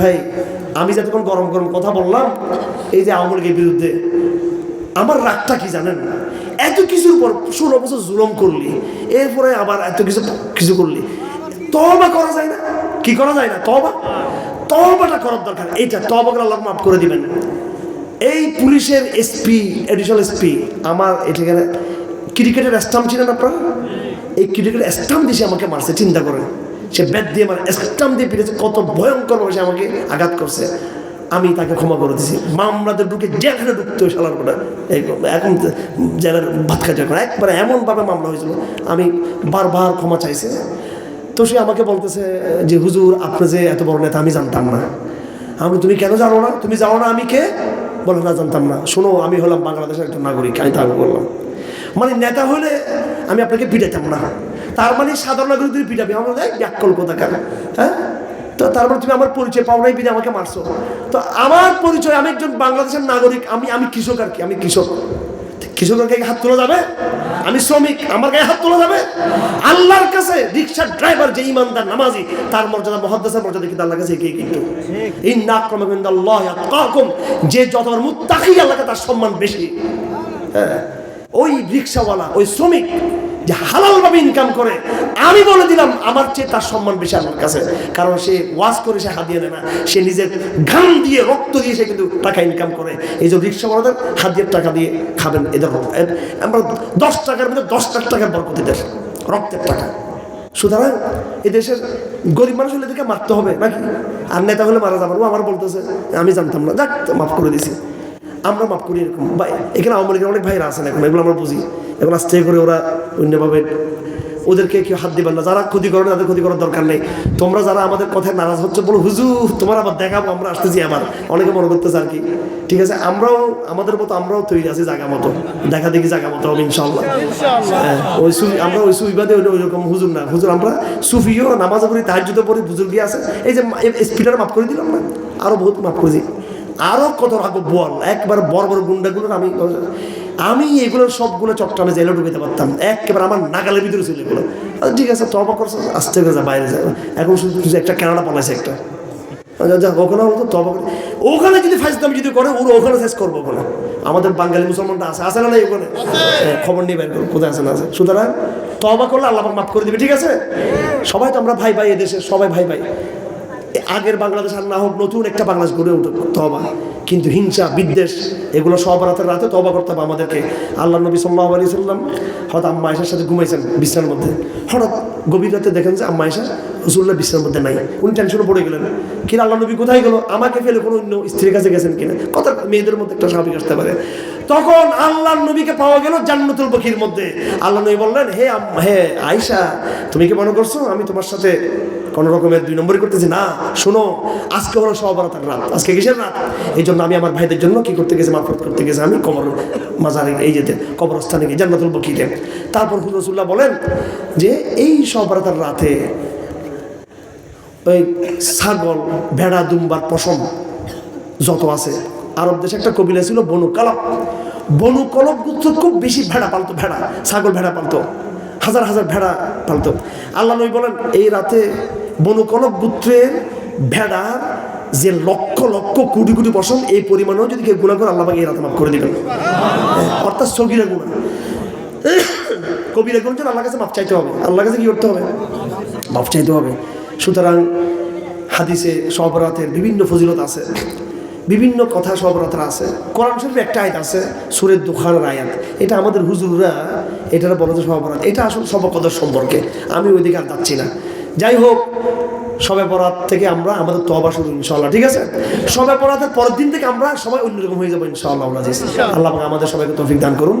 ভাই, আমি যতক্ষণ গরম গরম কথা বললাম, এই যে আওয়ামী লীগের বিরুদ্ধে, আমার রাগটা কি জানেন? এত কিছুর পর ষোলো বছর জুলম করলি, এরপরে আবার এত কিছু কিছু করলি। তবা করা যায় না। কি করা যায় না? তবা তবাটা করার দরকার। এইটা তবা করে আল্লাহ মাফ করে দিবেন। এই পুলিশের এসপি এডিশনাল এসপি আমার এখানে ক্রিকেটের স্টাম্প ছিলেন আপনারা? এই ক্রিকেটের স্টাম্প দিয়ে আমাকে মারছে, চিন্তা করেন। সে ব্যাট দিয়ে আমার স্টাম্প দিয়ে পিটেছে কত ভয়ঙ্করভাবে সে আমাকে আঘাত করছে। আমি তাকে ক্ষমা করে দিছি। মামলাতে ঢুকে জেলখানে ঢুকতে হয় শালার কোটা এখন জেলের ভাত খাইতে এখন একবারে এমনভাবে মামলা হয়েছিল। আমি বারবার ক্ষমা চাইছে। তো সে আমাকে বলতেছে যে, হুজুর, আপনি যে এত বড় নেতা, আমি জানতাম না। আমি তুমি কেন জানো না? তুমি জানো না আমি কে? বলে, না, জানতাম না। শোনো, আমি হলাম বাংলাদেশের একটা নাগরিক, আমি তাকে বললাম। মানে নেতা হলে আমি আপনাকে পিটাতাম না। তার মানে সাধারণ নাগরিক তুমি পিটাবি, আমার দেখ ব্যাকল কোথাকার? হ্যাঁ? তো তারপর তুমি আমার পরিচয় পাও নাই আমাকে মারছো। তো আমার পরিচয়, আমি একজন বাংলাদেশের নাগরিক, আমি আমি কৃষক আর কি, আমি কৃষক। কৃষকের গায়ে হাত তোলা যাবে? আমি শ্রমিক, আমার গায়ে হাত তোলা যাবে? আল্লাহর কাছে রিক্সার ড্রাইভার যে ইমানদার নামাজি, তার মর্যাদা মহাদ্দাসের মর্যাদা কিন্তু আল্লাহ কাছে এগিয়ে কিন্তু? ইন্না আক্রমণাল্লাহ আতকাকুম, যে যতবার মুত্তাকি আল্লাহকে তার সম্মান বেশি। হ্যাঁ ওই রিক্সাওয়ালা, ওই শ্রমিক যে হালালভাবে ইনকাম করে। আমি বলে দিলাম, আমার চেয়ে তার সম্মান বেশি আমার কাছে। কারণ সে ওয়াজ করে, সে হাতিয়ে নেয় না। সে নিজের ঘাম দিয়ে, রক্ত দিয়ে সে কিন্তু টাকা ইনকাম করে। এই যে রিক্সাওয়ালাদের হাতিয়ের টাকা দিয়ে খাবেন এদের আমরা দশ টাকার মধ্যে দশ লাখ টাকার বরকত এদের, রক্তের টাকা। সুতরাং এই দেশের গরিব মানুষ হলে এদেরকে মারতে হবে, নাকি? আর নেতা হলে মারা যাবে না। ও আমার বলতেছে, আমি জানতাম না। যাক, মাফ করে দিছি। আমরা মাফ করি এরকম। ভাই এখানে আওয়ামী লীগের অনেক ভাইরা আছেন এখন এগুলো আমরা বুঝি। এখন আস্তে করে ওরা অন্যভাবে ওদেরকে কেউ হাত দিবেন না। যারা ক্ষতি করে না, তাদের ক্ষতি করার দরকার নেই। তোমরা যারা আমাদের কথায় নারাজ হচ্ছে বলো হুজুর তোমার আবার দেখাবো আমরা আসতেছি আবার। অনেকে মনে করতেছে আর কি। ঠিক আছে আমরাও আমাদের মতো আমরাও তৈরি আছি জায়গা মতো। দেখা দেখি জায়গা মতো হবে ইনশাল্লাহ হ্যাঁ, ওই সুফি আমরা ওই সুফিবাদে ওই রকম হুজুর না। হুজুর আমরা সুফিও নামাজ পড়ি তাহাজুদে পড়ি বুজুর্গি আছে। এই যে স্পিডার মাফ করে দিলাম না? আরও বহুত মাফ করে দিই আরও কত রাখব? বল। একবার বড় বড় গুন্ডাগুলোর আমি আমি এগুলো সবগুলো চট্টগ্রামে জেলে ঢুকাতে পারতাম। একেবারে আমার নাগালের ভিতরে ছিল এগুলো ঠিক আছে তবা করছে আস্তে করে বাইরে যা। এখন শুধু একটা কেনাডা পালাইছে একটা। আচ্ছা, ওখানে হলো তবা ওখানে যদি ফাইজদামি যদি করে ওরা ওখানে শেষ করব ওখানে আমাদের বাঙালি মুসলমানটা আছে আছে না নাই ওখানে? হ্যাঁ, খবর নিয়ে বের কোথায় আছে না আছে। সুতরাং তবা করলে আল্লাহ মাফ করে দিবে ঠিক আছে? সবাই তো আমরা ভাই ভাই এদেশে সবাই ভাই ভাই। আগের বাংলাদেশ আর না হোক, নতুন একটা বাংলাদেশ গড়ে উঠুক তবা কিন্তু হিংসা, বিদ্বেষ, এগুলো সব রাতের রাতে তবা করতে হবে আমাদেরকে। আল্লাহ নবী সাল্লাহ আলী সাল্লাম হয়তো আম্মা আয়সার সাথে ঘুমাইছেন বিছানার মধ্যে। হঠাৎ গভীর রাতে দেখেন যে আম্মা আয়সা রসুল্লাহ বিছানার মধ্যে নাই। উনি টেনশনে পড়ে গেলেন। কিনা আল্লাহ নবী কোথায় গেল? আমাকে ফেলে কোনো অন্য স্ত্রীর কাছে গেছেন কিনা? কথা মেয়েদের মধ্যে একটা স্বাভাবিক আসতে পারে। তখন আল্লাহ নবীকে পাওয়া গেল জান্নাতুল বকির মধ্যে। আল্লাহ নবী বললেন, হে হে আয়সা তুমি কি মনে করছ আমি তোমার সাথে কোনো রকমের দুই নম্বরই করতেছি। না, শোনো, আজকে হলো সহবরতার রাত। আজকে কিসের রাত? এই জন্য আমি আমার ভাইদের জন্য কি করতে গেছি, মারফত করতে গেছি, আমি কবর মাজারে, এই যেতে কবরস্থানে গিয়ে জান্নাতুল বকিতে। তারপর হুজরসুল্লাহ বলেন যে, এই সহবরতার রাতে ওই ছাগল, ভেড়া, দুম্বার, পশম যত আছে, আরব দেশে একটা কবিলা ছিল, বনু কলব। বনু কলব গুচ্ছ খুব বেশি ভেড়া পালতো, ভেড়া, ছাগল ভেড়া পালতো, হাজার হাজার ভেড়া পালতো। আল্লাহ নবী বলেন, এই রাতে বনু কলব গুত্রের ভেড়ার যে লক্ষ লক্ষ কোটি কোটি পশম এই পরিমাণেও যদি কেউ গুণা করে আল্লাহ পাক এই রাতে মাফ করে দিবেন। হ্যাঁ, অর্থাৎ সগিরা গুণা। কবিরা গুণ আল্লাহ কাছে মাপ চাইতে হবে। আল্লাহ কাছে কি করতে হবে? মাপ চাইতে হবে। সুতরাং হাদিসে সবরাতের বিভিন্ন ফজিলত আছে বিভিন্ন কথা সবরাতের আছে কোরআন শরীফের একটা আয়াত আছে সুরের দোকানের আয়াত। এটা আমাদের হুজুররা এটার বলে যে সবরাত এটা আসলে সবকদর সম্পর্কে। আমি ওইদিকে আর যাচ্ছি না। যাই হোক সবে পড়ার থেকে আমরা আমাদের তবা শুরু ইনশাল্লাহ ঠিক আছে? সবে পড়াতে পরের দিন থেকে আমরা সবাই অন্যরকম হয়ে যাব ইনশাআল্লাহ আল্লাহ আল্লাহ আমাদের সবাইকে তৌফিক দান করুন।